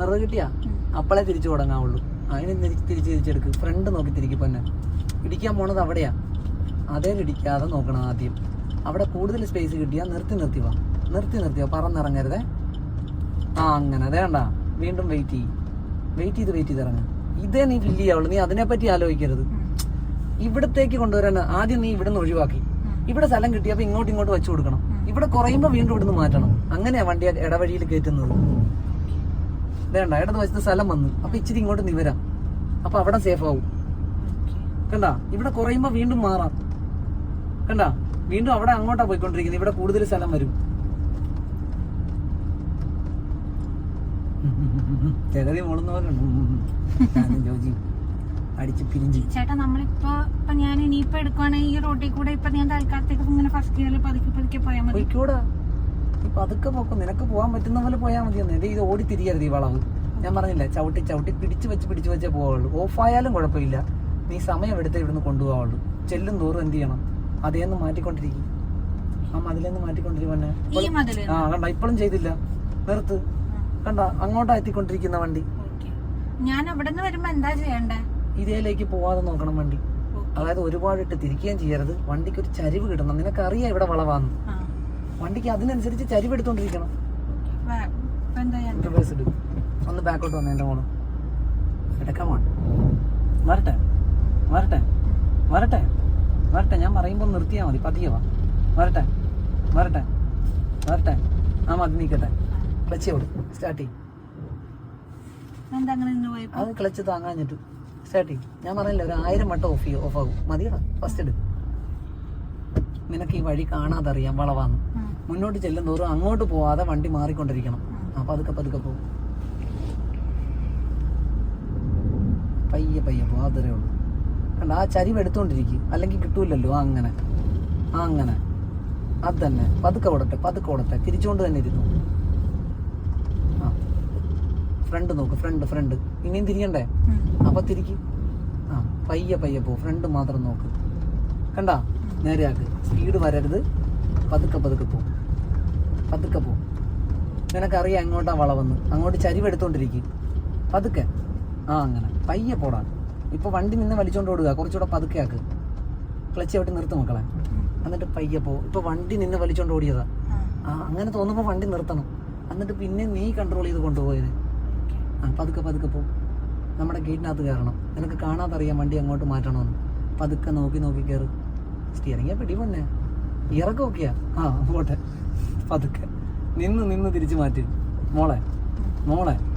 നിറവ് കിട്ടിയാ? അപ്പളെ തിരിച്ചു തുടങ്ങാവുള്ളൂ. അങ്ങനെ തിരിച്ച് തിരിച്ച് തിരിച്ചെടുക്ക്. ഫ്രണ്ട് നോക്കി തിരിക്കും പൊന്നെ. ഇടിക്കാൻ പോണത് അവിടെയാ. അതേ ഇടിക്കാതെ നോക്കണം ആദ്യം. അവിടെ കൂടുതൽ സ്പേസ് കിട്ടിയാ നിർത്തി നിർത്തി വാ. നിർത്തി നിർത്തി വാ. പറന്നിറങ്ങരുതേ. ആ അങ്ങനെ. അതേ വേണ്ട വീണ്ടും വെയിറ്റ് ചെയ്യും. വെയിറ്റ് ചെയ്ത് വെയിറ്റ് ചെയ്ത് ഇറങ്ങും. ഇതേ നീ ഫില്ല് ചെയ്യാവുള്ളൂ. നീ അതിനെപ്പറ്റി ആലോചിക്കരുത്. ഇവിടത്തേക്ക് കൊണ്ടുവരാൻ ആദ്യം നീ ഇവിടെ നിന്ന് ഒഴിവാക്കി ഇവിടെ സ്ഥലം കിട്ടിയപ്പോ ഇങ്ങോട്ട് ഇങ്ങോട്ട് വെച്ചു കൊടുക്കണം. ഇവിടെ കുറയുമ്പോൾ വീണ്ടും ഇവിടുന്ന് മാറ്റണം. അങ്ങനെയാ വണ്ടി ഇടവഴിയിൽ കയറ്റുന്നത്. വേണ്ട ഇടത് വശത്ത് സ്ഥലം വന്നു. അപ്പൊ ഇച്ചിരി ഇങ്ങോട്ട് നിവരാം. അപ്പൊ അവിടെ സേഫ് ആവും. കണ്ട? ഇവിടെ കുറയുമ്പോ വീണ്ടും മാറാം. കണ്ട? വീണ്ടും അവിടെ അങ്ങോട്ടാ പോയിക്കൊണ്ടിരിക്കുന്നത്. ഇവിടെ കൂടുതൽ സ്ഥലം വരും. ജഗതി മോളുന്ന പോലെ ഞാനും ജോജി അടിച്ച് പിരിഞ്ച് ചേട്ടാ നമ്മളിപ്പോ ഇപ്പൊ ഞാൻ ഇനിയിപ്പോ എടുക്കുവാണെങ്കിൽ ഈ റോഡിൽ കൂടെ ഇപ്പൊ ഞാൻ തൽക്കാലത്തേക്ക് ഇങ്ങനെ ഫസ്റ്റ് ഇയറിൽ പതുക്കെ പതുക്കെ പോയാൽ മതി. പതുക്കെ നോക്കും നിനക്ക് പോകാൻ പറ്റുന്ന പോലെ പോയാൽ മതി എന്റെ ഇത് ഓടി തിരിയരുത് ഈ വളവ്. ഞാൻ പറഞ്ഞില്ല ചവിട്ടി ചവിട്ടി പിടിച്ച് വെച്ച് പിടിച്ച് വെച്ചേ പോവുള്ളൂ ഓഫായാലും കുഴപ്പമില്ല. നീ സമയം എടുത്ത് ഇവിടുന്ന് കൊണ്ടുപോകാവുള്ളൂ ചെല്ലും തോറും എന്ത് ചെയ്യണം? അതേന്ന് മാറ്റിക്കൊണ്ടിരിക്കും. ആ മതിലെന്ന് മാറ്റിക്കൊണ്ടിരിക്കും ആ കണ്ട ഇപ്പോഴും ചെയ്തില്ല. നിർത്ത്. കണ്ട അങ്ങോട്ടാ എത്തിക്കൊണ്ടിരിക്കുന്ന വണ്ടി. ഞാൻ അവിടെ നിന്ന് വരുമ്പോ എന്താ ചെയ്യണ്ടേ? ഇതേലേക്ക് പോവാതെ നോക്കണം വണ്ടി. അതായത് ഒരുപാട് ഇട്ട് തിരിക്കുകയും ചെയ്യരുത്. വണ്ടിക്ക് ഒരു ചരിവ് കിട്ടണം. നിനക്കറിയാം ഇവിടെ വളവാന്ന്. വണ്ടിക്ക് അതിനനുസരിച്ച് ചരിവെടുത്തോണ്ടിരിക്കണം. റിവേഴ്സ് ഇടും. ഒന്ന് ബാക്കോട്ട് വന്നു എന്റെ മോൾ. എടുക്കാമോ വരട്ടെ. വരട്ടെ. വരട്ടെ. വരട്ടെ. ഞാൻ പറയുമ്പോൾ നിർത്തിയാ മതി. പതിയെ വാ. വരട്ടെ. വരട്ടെ. വരട്ടെ. ആ മതി നീക്കട്ടെ. ക്ലച്ച് വിടും സ്റ്റാർട്ട് ചെയ്യും. അത് ക്ലച്ച് താങ്ങാഞ്ഞിട്ട്. സ്റ്റാർട്ട് ചെയ്യും. ഞാൻ പറഞ്ഞില്ല ഒരു ആയിരം വട്ടം ഓഫ് ചെയ്യും ഓഫ് ആകും. മതിയടാ. ഫസ്റ്റ് ഇട്. നിനക്ക് ഈ വഴി കാണാതെ അറിയാം വളവാന്ന് മുന്നോട്ട് ചെല്ലും തോറും അങ്ങോട്ട് പോവാതെ വണ്ടി മാറിക്കൊണ്ടിരിക്കണം. അപ്പൊ അതൊക്കെ പതുക്കെ പോകും. പയ്യെ പയ്യെ പോകും അതരേ ഉള്ളൂ. കണ്ട ആ ചരിവ് എടുത്തോണ്ടിരിക്കും. അല്ലെങ്കിൽ കിട്ടൂലല്ലോ അങ്ങനെ. ആ അങ്ങനെ. അത് തന്നെ പതുക്കെ ഓടട്ടെ പതുക്കെ ഓടട്ടെ. തിരിച്ചുകൊണ്ട് തന്നെ ഇരുന്നു. ആ. ഫ്രണ്ട് നോക്ക് ഫ്രണ്ട് ഫ്രണ്ട്. ഇനിയും തിരിയണ്ടേ. അപ്പൊ തിരിക്കും. ആ പയ്യെ പയ്യെ പോ ഫ്രണ്ട് മാത്രം നോക്ക്. കണ്ടാ? നേരെയാക്ക്. സ്പീഡ് വരരുത്. പതുക്കെ പതുക്കെ പോകും പതുക്കെ പോകും നിനക്കറിയാം എങ്ങോട്ടാണ് വളവെന്ന്. അങ്ങോട്ട് ചരിവെടുത്തോണ്ടിരിക്കും. പതുക്കെ. ആ അങ്ങനെ. പയ്യെ പോടാ. ഇപ്പൊ വണ്ടി നിന്ന് വലിച്ചോണ്ട് ഓടുക. കുറച്ചുകൂടെ പതുക്കെ ആക്ക്. ക്ലച്ച് അവിടെ നിർത്ത് മക്കളെ. എന്നിട്ട് പയ്യെ പോ. ഇപ്പൊ വണ്ടി നിന്ന് വലിച്ചോണ്ട് ഓടിയതാ. ആ. അങ്ങനെ തോന്നുമ്പോൾ വണ്ടി നിർത്തണം. എന്നിട്ട് പിന്നെ നീ കൺട്രോൾ ചെയ്ത് കൊണ്ടുപോയത് ആ പതുക്കെ പതുക്കെ പോ. നമ്മുടെ ഗേറ്റിനകത്ത് കയറണം നിനക്ക് കാണാതെ അറിയാം വണ്ടി അങ്ങോട്ട് മാറ്റണമെന്ന് പതുക്കെ നോക്കി നോക്കി കയറ് സ്റ്റിയറിംഗെ പിടി പൊണ്ണേ ഇറക്കം ഒക്കെയാ? ആ പോട്ടെ. പതുക്കെ. നിന്ന് നിന്ന് തിരിച്ചു മാറ്റി. മോളെ മോളെ.